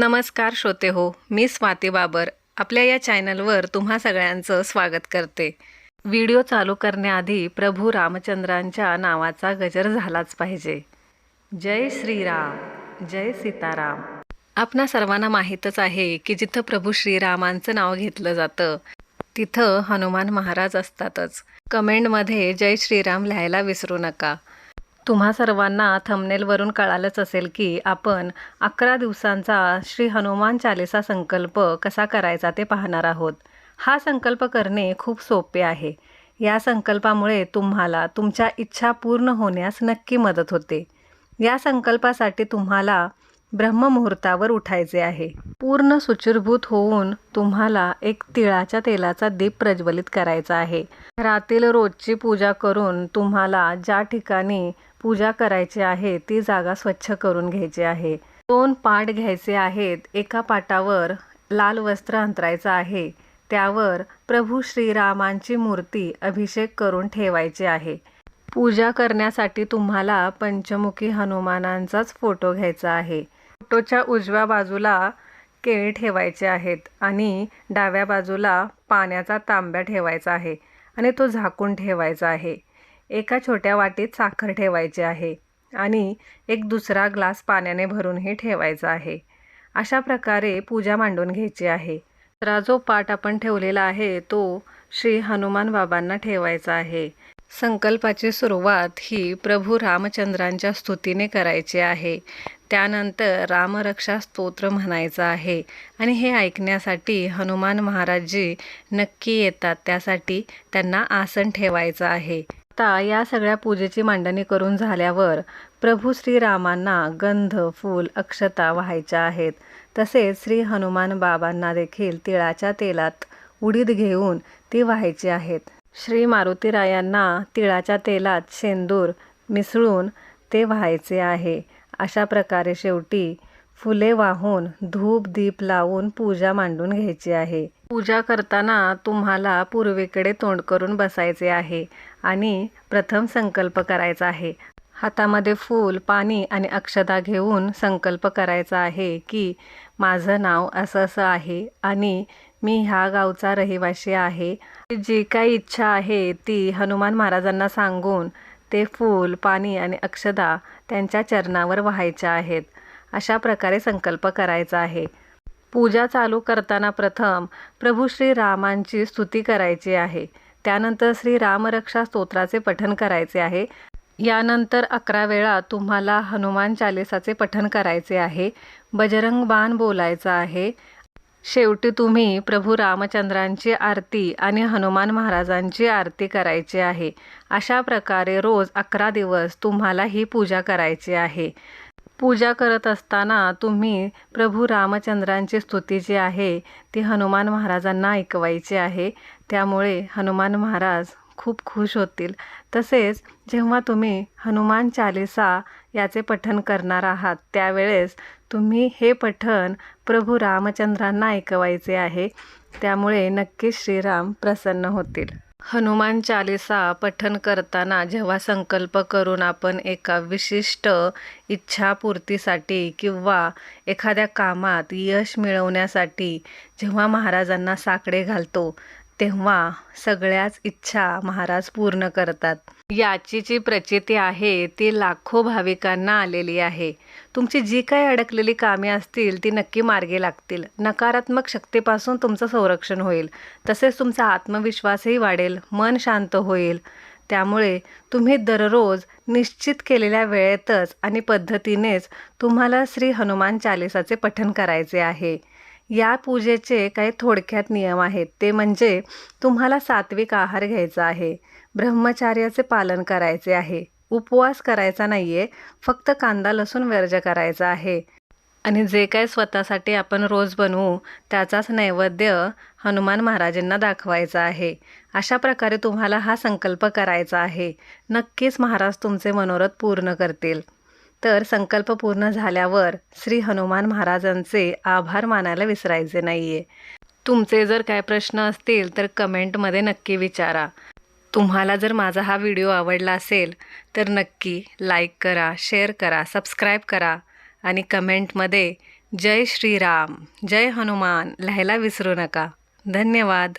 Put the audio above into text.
नमस्कार श्रोते हो मी स्वाती बाबर. आपल्या या चॅनलवर तुम्हा सगळ्यांचं स्वागत करते. व्हिडिओ चालू करण्याआधी प्रभू रामचंद्रांच्या नावाचा गजर झालाच पाहिजे. जय श्रीराम जय सीताराम. आपणा सर्वांना माहीतच आहे की जिथं प्रभू श्रीरामांचं नाव घेतलं जातं तिथं हनुमान महाराज असतातच. कमेंटमध्ये जय श्रीराम लिहायला विसरू नका. तुम्हा सर्वांना थंबनेलवरून कळालंच असेल की आपण अकरा दिवसांचा श्री हनुमान चालिसा संकल्प कसा करायचा ते पाहणार आहोत. हा संकल्प करणे खूप सोपे आहे. या संकल्पामुळे तुम्हाला तुमच्या इच्छा पूर्ण होण्यास नक्की मदत होते. या संकल्पासाठी तुम्हाला ब्रह्ममुहूर्तावर उठायचे आहे. पूर्ण सुचिरभूत होऊन तुम्हाला एक तिळाच्या तेलाचा दीप प्रज्वलित करायचा आहे. घरातील रोजची पूजा करून तुम्हाला ज्या ठिकाणी पूजा करायची आहे ती जागा स्वच्छ करून घ्यायची आहे. दोन पाट घ्यायचे आहेत. एका पाटावर लाल वस्त्र अंतरायचं आहे. त्यावर प्रभू श्रीरामांची मूर्ती अभिषेक करून ठेवायची आहे. पूजा करण्यासाठी तुम्हाला पंचमुखी हनुमानांचाच फोटो घ्यायचा आहे. फोटोच्या उजव्या बाजूला केळी ठेवायचे आहेत आणि डाव्या बाजूला पाण्याचा तांब्या ठेवायचा आहे आणि तो झाकून ठेवायचा आहे. एका छोट्या वाटीत साखर ठेवायची आहे आणि एक दुसरा ग्लास पाण्याने भरूनही ठेवायचा आहे. अशा प्रकारे पूजा मांडून घ्यायची आहे. दुसरा जो पाठ आपण ठेवलेला आहे तो श्री हनुमान बाबांना ठेवायचा आहे. संकल्पाची सुरुवात ही प्रभू रामचंद्रांच्या स्तुतीने करायची आहे. त्यानंतर रामरक्षा स्तोत्र म्हणायचं आहे. आणि हे ऐकण्यासाठी हनुमान महाराजजी नक्की येतात. त्यासाठी त्यांना आसन ठेवायचं आहे. आता या सगळ्या पूजेची मांडणी करून झाल्यावर प्रभू श्रीरामांना गंध फूल अक्षता व्हायच्या आहेत. तसेच श्री हनुमान बाबांना देखील तिळाच्या तेलात उडीद घेऊन ती व्हायची आहेत. श्री मारुतीरायांना तिळाच्या तेलात शेंदूर मिसळून ते व्हायचे आहे. अशा प्रकारे शेवटी फुले वाहून धूप दीप लावून पूजा मांडून घ्यायची आहे. पूजा करताना तुम्हाला पूर्वेकडे तोंड करून बसायचे आहे आणि प्रथम संकल्प करायचा आहे. हातामध्ये फूल पाणी आणि अक्षता घेऊन संकल्प करायचा आहे की माझं नाव असं असं आहे आणि मी ह्या गावचा रहिवासी आहे. जी काही इच्छा आहे ती हनुमान महाराजांना सांगून ते फूल पाणी आणि अक्षदा त्यांच्या चरणावर व्हायच्या आहेत. अशा प्रकारे संकल्प करायचा आहे. पूजा चालू करताना प्रथम प्रभू श्री रामांची स्तुती करायची आहे. त्यानंतर श्री रामरक्षा स्तोत्राचे पठण करायचे आहे. यानंतर अकरा वेळा तुम्हाला हनुमान चालिसाचे पठण करायचे आहे. बजरंग बाण बोलायचा आहे. शेवटी तुम्ही प्रभू रामचंद्रांची आरती आणि हनुमान महाराजांची आरती करायची आहे. अशा प्रकारे रोज अकरा दिवस तुम्हाला ही पूजा करायची आहे. पूजा करत असताना तुम्ही प्रभू रामचंद्रांची स्तुती जी आहे ती हनुमान महाराजांना ऐकवायची आहे. त्यामुळे हनुमान महाराज खूप खुश होतील. तसेच जेव्हा तुम्ही हनुमान चालिसा याचे पठण करणार आहात त्यावेळेस तुम्ही हे पठण प्रभू रामचंद्रांना ऐकवायचे आहे. त्यामुळे नक्कीच श्रीराम प्रसन्न होतील. हनुमान चालिसा पठण करताना जेव्हा संकल्प करून आपण एका विशिष्ट इच्छापूर्तीसाठी किंवा एखाद्या कामात यश मिळवण्यासाठी जेव्हा महाराजांना साकडे घालतो तेव्हा सगळ्याच इच्छा महाराज पूर्ण करतात. याची जी प्रचिती आहे ती लाखो भाविकांना आलेली आहे. तुमची जी काही अडकलेली कामे असतील ती नक्की मार्गी लागतील. नकारात्मक शक्तीपासून तुमचं संरक्षण होईल. तसेच तुमचा आत्मविश्वासही वाढेल मन शांत होईल. त्यामुळे तुम्ही दररोज निश्चित केलेल्या वेळेतच आणि पद्धतीनेच तुम्हाला श्री हनुमान चालिसाचे पठण करायचे आहे. या पूजेचे काही थोडक्यात नियम आहेत. ते म्हणजे तुम्हाला सात्विक आहार घ्यायचा आहे. ब्रह्मचार्याचे पालन करायचे आहे. उपवास करायचा नाही आहे फक्त कांदा लसूण वर्ज करायचा आहे. आणि जे काय स्वतःसाठी आपण रोज बनवू त्याचाच नैवेद्य हनुमान महाराजांना दाखवायचा आहे. अशा प्रकारे तुम्हाला हा संकल्प करायचा आहे. नक्कीच महाराज तुमचे मनोरथ पूर्ण करतील. तर संकल्प पूर्ण झाल्यावर श्री हनुमान महाराजांचे आभार मानायला विसरायचे नाही आहे तुमचे जर काय प्रश्न असतील तर कमेंटमध्ये नक्की विचारा. तुम्हाला जर माझा हा व्हिडिओ आवडला असेल तर नक्की लाईक करा शेअर करा सबस्क्राईब करा आणि कमेंटमध्ये जय श्रीराम जय हनुमान लिहायला विसरू नका. धन्यवाद.